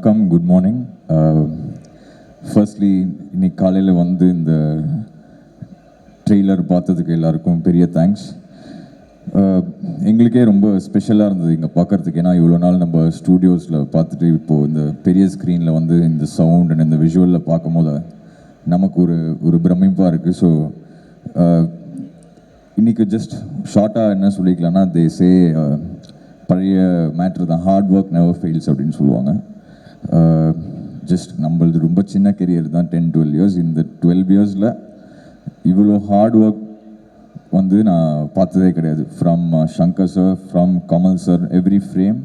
வணக்கம் good morning firstly இன்னைக்கு காலையில் வந்து இந்த ட்ரெய்லர் பார்த்ததுக்கு எல்லாருக்கும் பெரிய தேங்க்ஸ் uh, எங்களுக்கே ரொம்ப ஸ்பெஷலாக இருந்தது இங்கே பார்க்குறதுக்கு. ஏன்னா இவ்வளோ நாள் நம்ம ஸ்டூடியோஸில் பார்த்துட்டு இப்போது இந்த பெரிய ஸ்க்ரீனில் வந்து இந்த சவுண்ட் அண்ட் இந்த விஷுவலில் பார்க்கும்போது நமக்கு ஒரு ஒரு பிரமிப்பாக இருக்குது ஸோ uh, இன்னைக்கு ஜஸ்ட் ஷார்ட்டாக என்ன சொல்லிக்கலாம்னா தே சே uh, பழைய மேட்ரு தான். ஹார்ட் ஒர்க் நெவர் ஃபெயில்ஸ் அப்படின்னு சொல்லுவாங்க. ஜஸ்ட் நம்மளது ரொம்ப சின்ன கெரியர் தான் டென் டுவெல் இயர்ஸ் இந்த டுவெல் இயர்ஸில் இவ்வளோ ஹார்ட் ஒர்க் வந்து நான் பார்த்ததே கிடையாது. From Shankar sir from Kamal sir every frame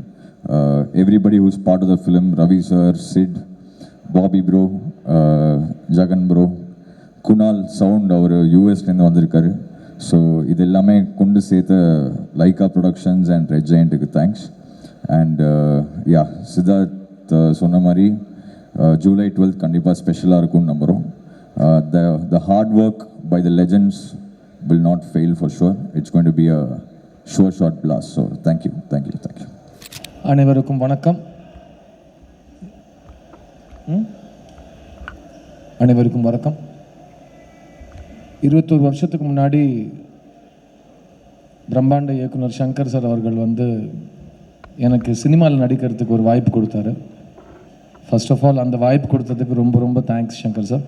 everybody who's part of the film Ravi sir Sid Bobby bro Jagan bro Kunal sound அவர் யூஎஸ்லேருந்து வந்திருக்காரு. ஸோ இது எல்லாமே கொண்டு சேர்த்த லைகா ப்ரொடக்ஷன்ஸ் அண்ட் ரெட் ஜெயண்ட்டுக்கு தேங்க்ஸ் அண்ட் யா சித்தார்த் சொன்ன மாதிரி July twelfth கண்டிப்பாக ஸ்பெஷலாக இருக்கும்னு நம்புகிறோம் the the hard work by the legends will not fail for sure it's going to be a sure shot blast so thank you thank you thank you அனைவருக்கும் வணக்கம். ம்? அனைவருக்கும் வணக்கம். இருபத்தோரு வருஷத்துக்கு முன்னாடி பிரம்மாண்ட இயக்குனர் சங்கர் சார் அவர்கள் வந்து எனக்கு சினிமாவில் நடிக்கிறதுக்கு ஒரு வாய்ப்பு கொடுத்தாரு. ஃபர்ஸ்ட் ஆஃப் ஆல் அந்த வாய்ப்பு கொடுத்ததுக்கு ரொம்ப ரொம்ப தேங்க்ஸ் சங்கர் சார்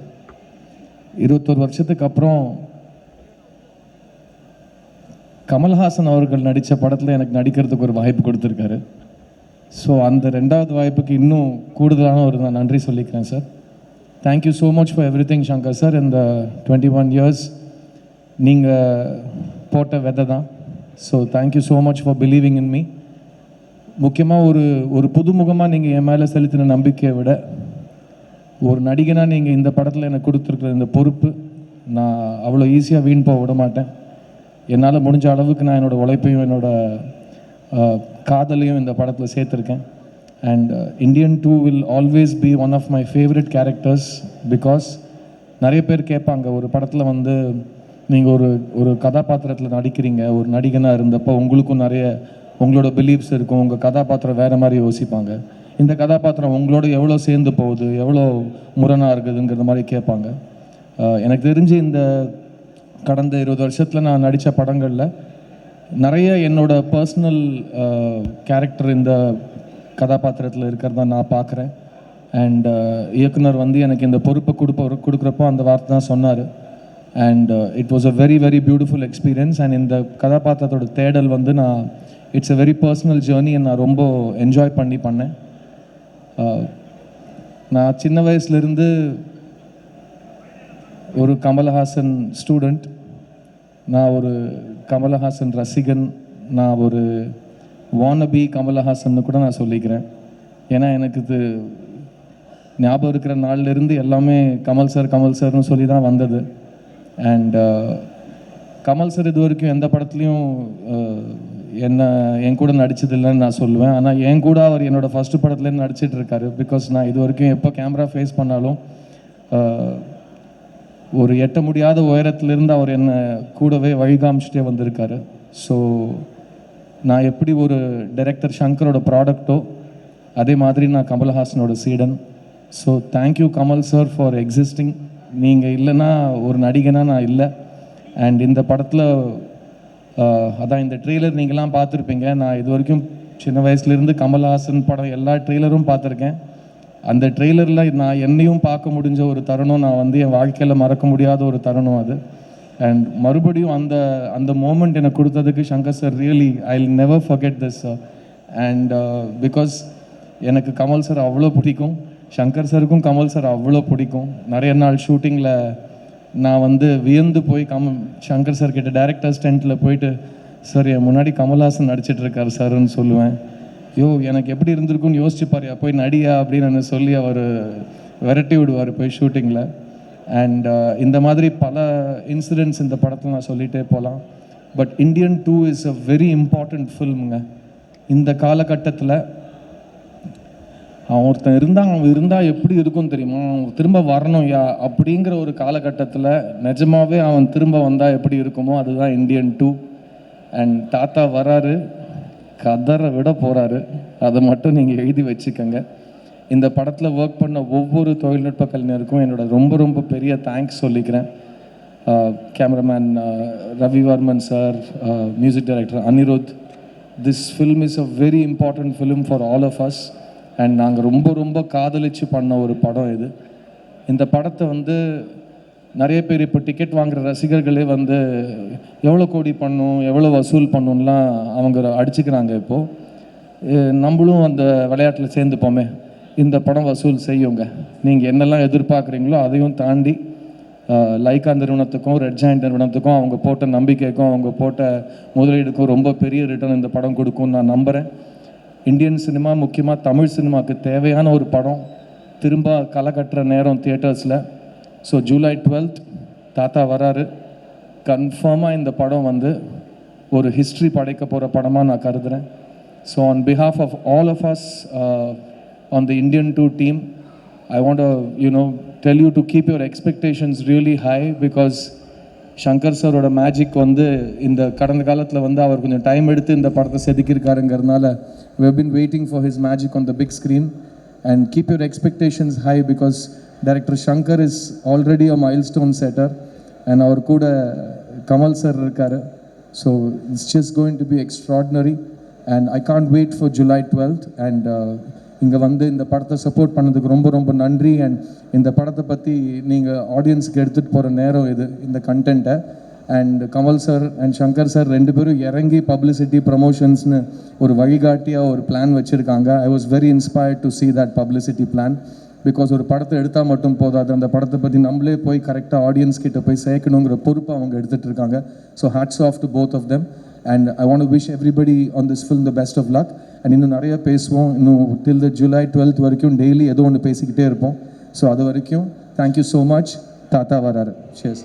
இருபத்தொரு வருஷத்துக்கு அப்புறம் கமல்ஹாசன் அவர்கள் நடித்த படத்தில் எனக்கு நடிக்கிறதுக்கு ஒரு வாய்ப்பு கொடுத்துருக்காரு. ஸோ அந்த ரெண்டாவது வாய்ப்புக்கு இன்னும் கூடுதலான ஒரு நான் நன்றி சொல்லிக்கிறேன் sir thank you so much for everything Shankar sir இந்த டுவெண்ட்டி ஒன் இயர்ஸ் நீங்கள் போட்ட வெதை தான் so thank you so much for believing in me முக்கியமாக ஒரு ஒரு புதுமுகமாக நீங்கள் என் மேலே செலுத்தின நம்பிக்கையை விட ஒரு நடிகனாக நீங்கள் இந்த படத்தில் எனக்கு கொடுத்துருக்குற இந்த பொறுப்பு நான் அவ்வளோ ஈஸியாக வீண் போக விட மாட்டேன். என்னால் முடிஞ்ச அளவுக்கு நான் என்னோடய உழைப்பையும் என்னோடய காதலையும் இந்த படத்தில் சேர்த்துருக்கேன். And Indian two will always be one of my favourite characters because நிறைய பேர் கேட்பாங்க ஒரு படத்தில் வந்து நீங்கள் ஒரு ஒரு கதாபாத்திரத்தில் நடிக்கிறீங்க ஒரு நடிகனாக இருந்தப்போ உங்களுக்கும் நிறைய உங்களோட பிலீஃப்ஸ் இருக்கும் உங்கள் கதாபாத்திரம் வேறு மாதிரி யோசிப்பாங்க. இந்த கதாபாத்திரம் உங்களோட எவ்வளோ சேர்ந்து போகுது எவ்வளோ முரணாக இருக்குதுங்கிற மாதிரி கேட்பாங்க. எனக்கு தெரிஞ்சு இந்த கடந்த இருபது வருஷத்தில் நான் நடித்த படங்களில் நிறைய என்னோட பர்சனல் கேரக்டர் இந்த கதாபாத்திரத்தில் இருக்கிறதா நான் பார்க்குறேன். அண்ட் இயக்குனர் வந்து எனக்கு இந்த பொறுப்பை கொடுப்ப கொடுக்குறப்போ அந்த வார்த்தை தான் சொன்னார். And it was a very very beautiful experience and இந்த கதாபாத்திரத்தோட தேடல் வந்து நான் it's a very personal journey நான் ரொம்ப என்ஜாய் பண்ணி பண்ணேன். நான் சின்ன வயசுலேருந்து ஒரு கமலஹாசன் ஸ்டூடெண்ட் நான் ஒரு கமலஹாசன் ரசிகன் நான் ஒரு வானபி கமலஹாசன் கூட நான் சொல்லிக்கிறேன். ஏன்னா எனக்கு இது ஞாபகம் இருக்கிற நாள்ல இருந்து எல்லாமே கமல் சார் கமல் சார்னு சொல்லி தான் வந்தது. அண்ட் கமல் சார் இது வரைக்கும் எந்த படத்துலையும் என்ன என் கூட நடிச்சதில்லைன்னு நான் சொல்லுவேன். ஆனால் என் கூட அவர் என்னோட ஃபஸ்ட்டு படத்துலேருந்து நடிச்சிட்டு இருக்காரு பிகாஸ் நான் இது வரைக்கும் எப்போ கேமரா ஃபேஸ் பண்ணாலும் ஒரு எட்ட முடியாத உயரத்திலிருந்து அவர் என்னை கூடவே வழிகாமிச்சிட்டே வந்திருக்காரு. ஸோ நான் எப்படி ஒரு டைரக்டர் சங்கரோட ப்ராடக்ட்டோ அதே மாதிரி நான் கமல்ஹாசனோட சீடன். So thank you Kamal sir for existing நீங்கள் இல்லைன்னா ஒரு நடிகனாக நான் இல்லை. அண்ட் இந்த படத்தில் அதான் இந்த ட்ரெய்லர் நீங்களாம் பார்த்துருப்பீங்க. நான் இது வரைக்கும் சின்ன வயசுலேருந்து கமல்ஹாசன் படம் எல்லா ட்ரெய்லரும் பார்த்துருக்கேன். அந்த ட்ரெய்லரில் நான் என்னையும் பார்க்க முடிஞ்ச ஒரு தருணம் நான் வந்து என் வாழ்க்கையில் மறக்க முடியாத ஒரு தருணம் அது. அண்ட் மறுபடியும் அந்த அந்த மோமெண்ட் எனக்கு கொடுத்ததுக்கு Shankar sir really I never forget this and because எனக்கு கமல் சார் அவ்வளோ பிடிக்கும். சங்கர் சாருக்கும் கமல் சார் அவ்வளோ பிடிக்கும். நிறைய நாள் ஷூட்டிங்கில் நான் வந்து வியந்து போய் கம் சங்கர் சார் கிட்ட டேரக்டர் ஸ்டெண்ட்டில் போயிட்டு சார் என் முன்னாடி கமல்ஹாசன் நடிச்சிட்டு இருக்காரு சார்ன்னு சொல்லுவேன். யோ எனக்கு எப்படி இருந்திருக்கும்னு யோசிச்சு போய் நடியா அப்படின்னு சொல்லி அவர் விரட்டி விடுவார் போய் ஷூட்டிங்கில் அண்ட் இந்த மாதிரி பல இன்சிடென்ட்ஸ் இந்த படத்தில் நான் சொல்லிகிட்டே போகலாம் but Indian two is a very important ஃபில்முங்க இந்த காலகட்டத்தில் ஒருத்தன் இருந்தால் அவன் இருந்தால் எப்படி இருக்கும் தெரியுமா? அவன் திரும்ப வரணும் யா அப்படிங்கிற ஒரு காலகட்டத்தில் நிஜமாவே அவன் திரும்ப வந்தால் எப்படி இருக்குமோ அதுதான் இந்தியன் டூ அண்ட் தாத்தா வராரு கதரை விட போகிறாரு அதை மட்டும் நீங்கள் எழுதி வச்சுக்கோங்க. இந்த படத்தில் ஒர்க் பண்ண ஒவ்வொரு தொழில்நுட்ப கலைஞருக்கும் என்னோட ரொம்ப ரொம்ப பெரிய தேங்க்ஸ் சொல்லிக்கிறேன். Cameraman Ravivarman sir music director Anirudh. This film is a very important film for all of us and நாங்கள் ரொம்ப ரொம்ப காதலிச்சு பண்ண ஒரு படம் இது. இந்த படத்தை வந்து நிறைய பேர் இப்போ டிக்கெட் வாங்குற ரசிகர்களே வந்து எவ்வளோ கோடி பண்ணும் எவ்வளோ வசூல் பண்ணும்லாம் அவங்க அடிச்சுக்கிறாங்க இப்போது நம்மளும் அந்த விளையாட்டில் சேர்ந்துப்போமே. இந்த படம் வசூல் செய்யுங்க. நீங்கள் என்னெல்லாம் எதிர்பார்க்குறீங்களோ அதையும் தாண்டி லைக்கா நிறுவனத்துக்கும் ரெட் ஜாயிண்ட் நிறுவனத்துக்கும் அவங்க போட்ட நம்பிக்கைக்கும் அவங்க போட்ட முதலீடுக்கும் ரொம்ப பெரிய ரிட்டர்ன் இந்த படம் கொடுக்கும்னு நான் நம்புகிறேன் இந்தியன் சினிமா முக்கியமாக தமிழ் சினிமாவுக்கு தேவையான ஒரு படம் திரும்ப களை கட்டுற நேரம் தியேட்டர்ஸில் ஸோ ஜூலை டுவெல்த் தாத்தா வராரு. கன்ஃபார்மாக இந்த படம் வந்து ஒரு ஹிஸ்ட்ரி படைக்க போகிற படமாக நான் கருதுகிறேன் so on behalf of all of us on the Indian two team I want you know tell you to keep your expectations really high because Shankar சாரோட மேஜிக் வந்து இந்த கடந்த காலத்தில் வந்து அவர் கொஞ்சம் டைம் எடுத்து இந்த படத்தை செதுக்கியிருக்காருங்கிறதுனால we been waiting for his magic on the big screen and keep your expectations high because director Shankar is already a milestone setter and அவர் கூட கமல் சார் இருக்கார். So it's just going to be extraordinary and I can't wait for July twelfth and இங்கே வந்து இந்த படத்தை support பண்ணதுக்கு ரொம்ப ரொம்ப நன்றி. அண்ட் இந்த படத்தை பற்றி நீங்கள் ஆடியன்ஸுக்கு எடுத்துகிட்டு போகிற நேரம் இது இந்த கண்டென்ட்டை and Kamal sir and Shankar sir ரெண்டு பேரும் இறங்கி பப்ளிசிட்டி ப்ரமோஷன்ஸ்னு ஒரு வழிகாட்டியாக ஒரு பிளான் வச்சுருக்காங்க. I was very inspired to see that publicity plan because ஒரு படத்தை எடுத்தால் மட்டும் போதாது அந்த படத்தை பற்றி நம்மளே போய் கரெக்டாக ஆடியன்ஸ் கிட்ட போய் சேர்க்கணுங்கிற பொறுப்பை அவங்க எடுத்துகிட்டு இருக்காங்க. So hats off to both of them and I want wish everybody on this film the best of luck and இன்னும் நிறைய பேசுவோம். இன்னும் டில் த ஜூலை டுவெல்த் வரைக்கும் டெய்லி ஏதோ ஒன்று பேசிக்கிட்டே இருப்போம். ஸோ அது வரைக்கும் தேங்க்யூ ஸோ மச் தாத்தா வராரு. ஷேஸ்